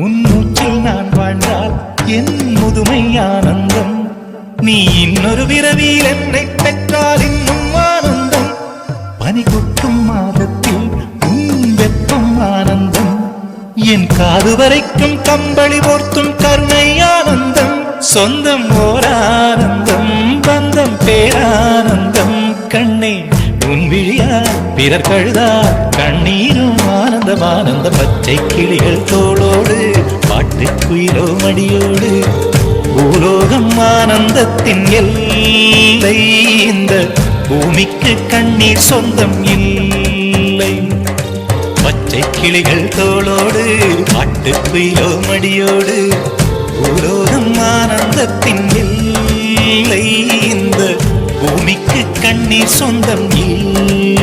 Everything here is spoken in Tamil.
உன் மூச்சில் நான் வாழ்ந்தால் என் முதுமை ஆனந்தம். நீ இன்னொரு விரவியில் என்னை பெற்றால் இன்னும் ஆனந்தம். பனி கொட்டும் மாதத்தில் உன் வெப்பம் ஆனந்தம். என் காது வரைக்கும் கம்பளி போர்த்தும் கருணை ஆனந்தம். சொந்தம் ஓர் ஆனந்தம் பந்தம் பேரானந்தம் கண்ணே உன் விழியார் பிறர் கழுதார் கண்ணீரும் ஆனந்தம். ஆனந்த பச்சை கிளிகள் தோளோ பாட்டு மடியோடு பூலோகம் ஆனந்தத்தின் எல்லை. இந்த பூமிக்கு கண்ணீர் சொந்தம் இல்லை. பச்சை கிளிகள் தோளோடு பாட்டுக்குயிலோ மடியோடு பூலோகம் ஆனந்தத்தின் எல்லை. இந்த பூமிக்கு கண்ணீர் சொந்தம் இல்லை.